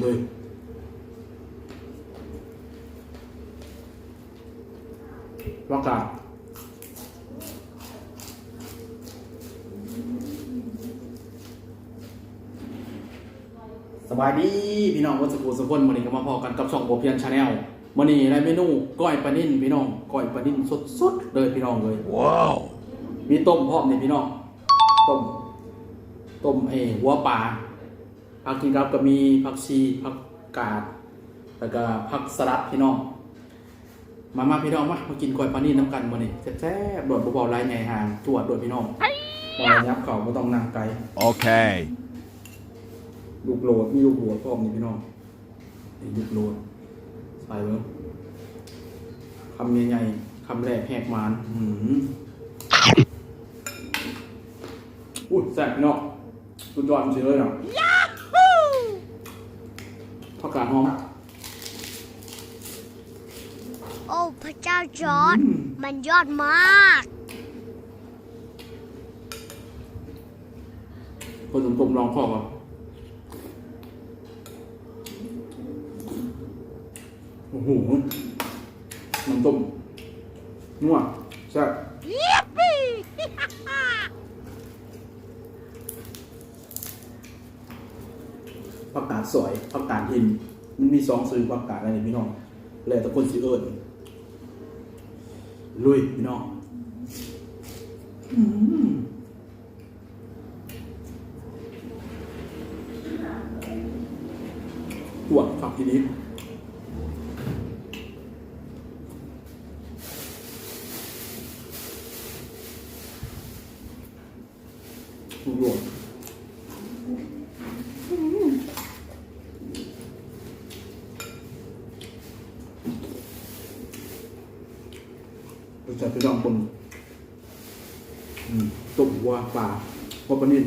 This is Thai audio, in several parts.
เลยว่ากาศสบายดีพี่น้องวัดสกุลสกุลวันนี้ก็มาพอกันกับช่องโบเพียนชาแนลวันนี้ได้เมนูก้อยปลานิ่นพี่น้องก้อยปลานิ่นสดๆเลยพี่น้องเลยว้าวมีต้มพร้อมนี่พี่น้องต้มต้มเอหัวปลา ผักกินกับก็มีผักชีผักกาดแล้วก็ผักสลัดพี่น้อง มามาพี่น้องมามากินก้อยปลานิ่นน้ำกันวันนี้แซ่บๆโดดเบาๆไร้ไงห่างจวดโดดพี่น้องปล่อยยับเขาไม่ต้องนั่งไกล Okay. ลูกโหลดมีลูกโหลดพร้อมนี่พี่น้องนี่ลูกโหลดใส่เบิ้งคำใหญ่ๆคำแรกแหกมานอื้อหืออุ้ยแซ่บพี่น้องสุดยอดจริงๆเลยเนาะ ผักกาดหอม โอ้พระเจ้าจอร์ดอืม มันยอดมาก คนสมมลองข้อก่อนโอ้โหน้ำต้มนัวแซ่บ ผักกาดสวยผักกาดหินมันมีสองซื้อผักกาดอะไรพี่น้องแล้วแต่คนสิเอิญลุยพี่น้องอืมตรวจฝักทีนี้ถูกหลวง เรา จะไปลองบนตุ่มวัวปลาวัวปลานิน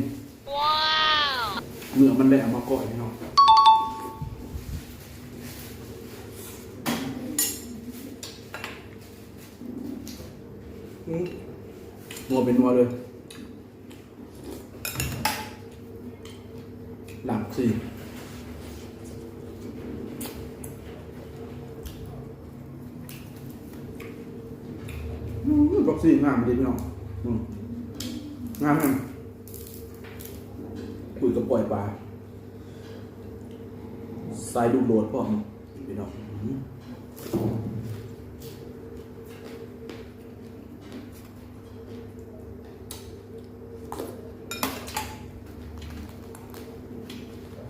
เนื้อมันแหลมมาก่อยพี่น้องนัวเป็นนัวเลยหลังสี่ อืมบ็อกซี่งามดีพี่น้องอืมงามงามคุยกับปล่อยปลาสายดูโดดพ่อมพี่น้องอืม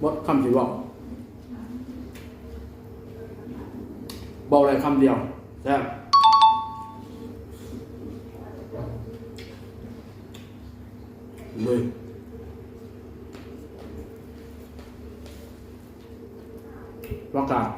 บดคำสิบอกบอกอะไรคำเดียวแซ่บเลยว่ากาศ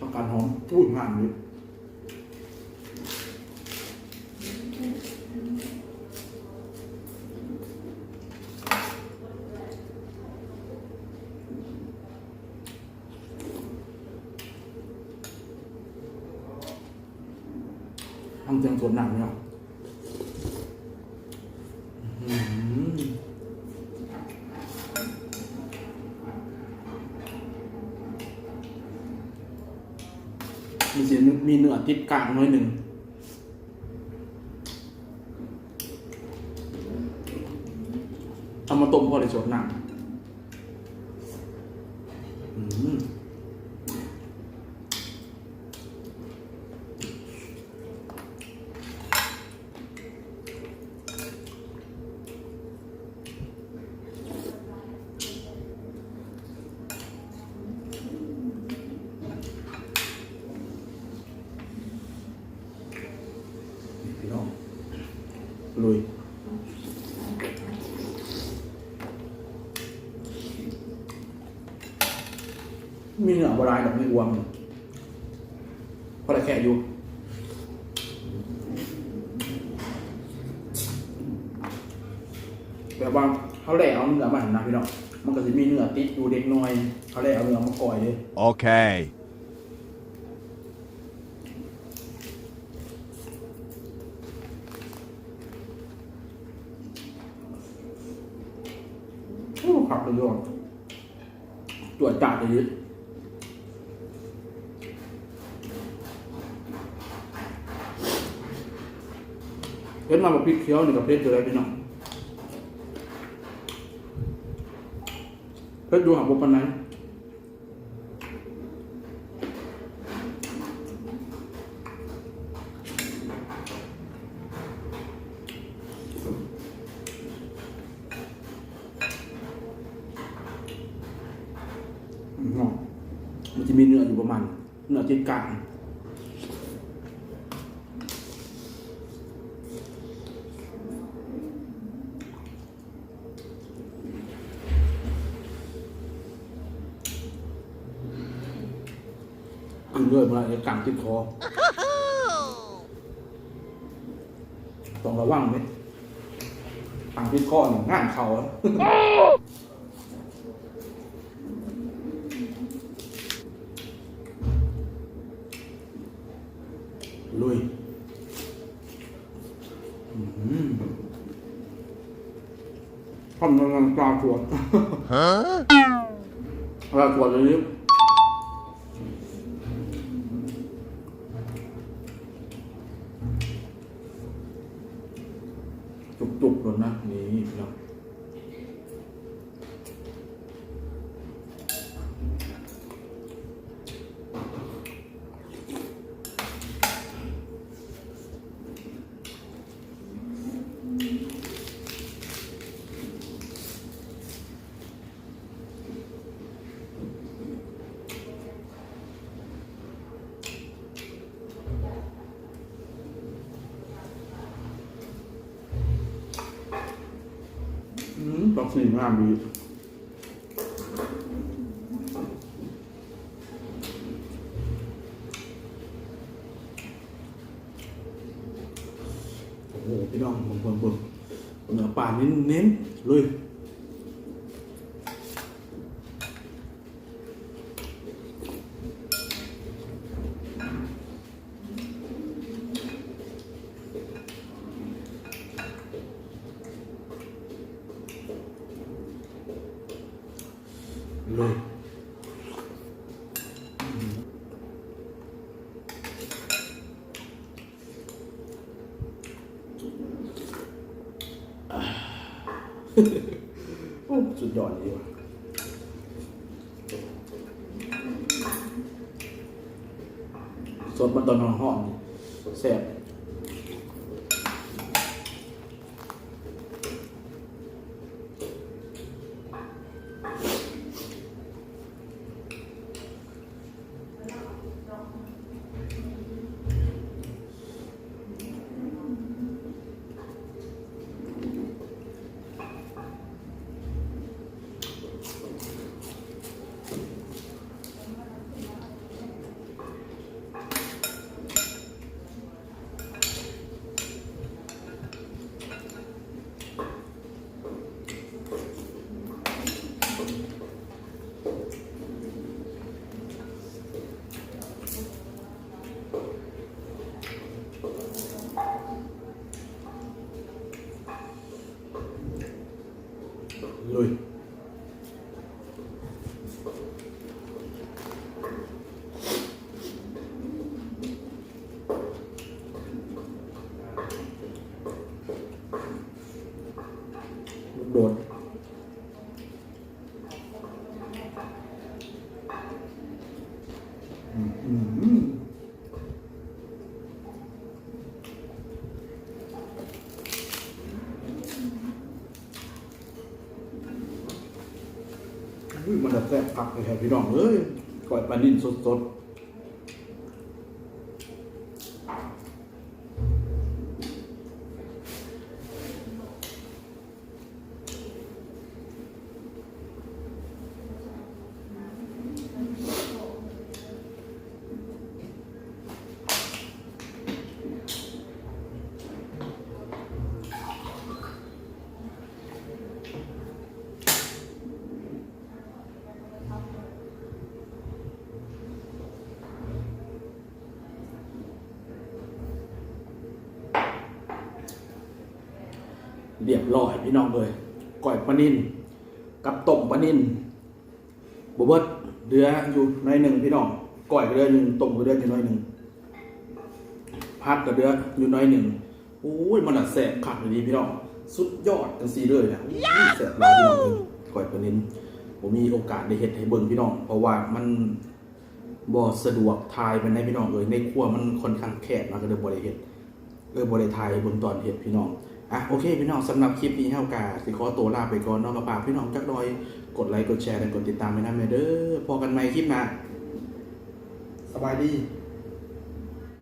ว่ากาศ หอมอุ้ยงานนี้ทำเตียงสวนหนังเนี่ยอื้อหือ มีเสียงมีเนื้อติดกลางน้อยหนึ่งเอามาต้มพอได้สดหนังอื้อหือ พี่น้องลุย มีเนื้อบรายดอกไม่อวมเพราะอะไรแค่อยู่แบบว่าหเขาแหล่เอาเนื้อมาหั่นนะพี่น้องมันก็จะมีเนื้อติดอยู่เด็กน้อยเขาแหล่เอาเนื้อมาก่อยเลย Okay. โอ้ขับเลยยอดตรวจจัดเลย เห็นมาแบบพริกเขียวนี่กับเพชรอยู่เลยพี่น้องเพชรดูหางบุปผนันอืมมันจะมีเนื้ออยู่ประมาณเนื้อติดกลาง กินด้วยมาไอ้กลางติดคอต้องระวังไหมทางพิษข้อหนึ่งงานเขาอะลุยอื้อหือทำงานปลาขวด Huh? ปลาขวดเลยนี่จุกๆเลยนะ นี่เนาะอืม ต้องสี่ห้าวิโอ้โหพี่น้องผมเบิ่งเบิ่งเนื้อปลาเน้นเน้นเลยอ่า โอ้ สุดยอดเลยว่ะสดมันตอนนอนห้องแซ่บเลย โดดอืมอืมมันจะแซ่บผักเลยพี่น้องเอ้ยก่อยปลานิ่นสดๆ เรียบร้อยพี่น้องเลยก้อยปนินกับต้มปนินบเบิดเดืออยู่หน้อยหนึ่งพี่น้องก้อยก็เดืออยู่งต้มก็เดืออยู่หน้อยหนึ่งพักก็เดืออยู่หน้อยหนึ่งโอ้ยมันละแสบขัดเลยดีพี่น้องสุดยอดกันซีเลยนะอุ้ยแสบหลายพี่น้องเลยก้อยปนินผมมีโอกาสได้เห็ดให้เบิ่งพี่น้อง เพราะว่ามันบ่สะดวกทายเป็นในพี่น้องเลยในครัวมันค่อนข้างแคบนะก็เลยบ่ได้เห็ดเออบริไทยบนตอนเห็ดพี่น้อง อะโอเคพี่น้องสำหรับคลิปนี้เท่ากาสิขอตัวลาไปก่อนน้องกระปากพี่น้องจักหน่อยกดไลค์กดแชร์และกดติดตามไปนะเมเด้อพอกันไหมคลิปหน้าสบายดี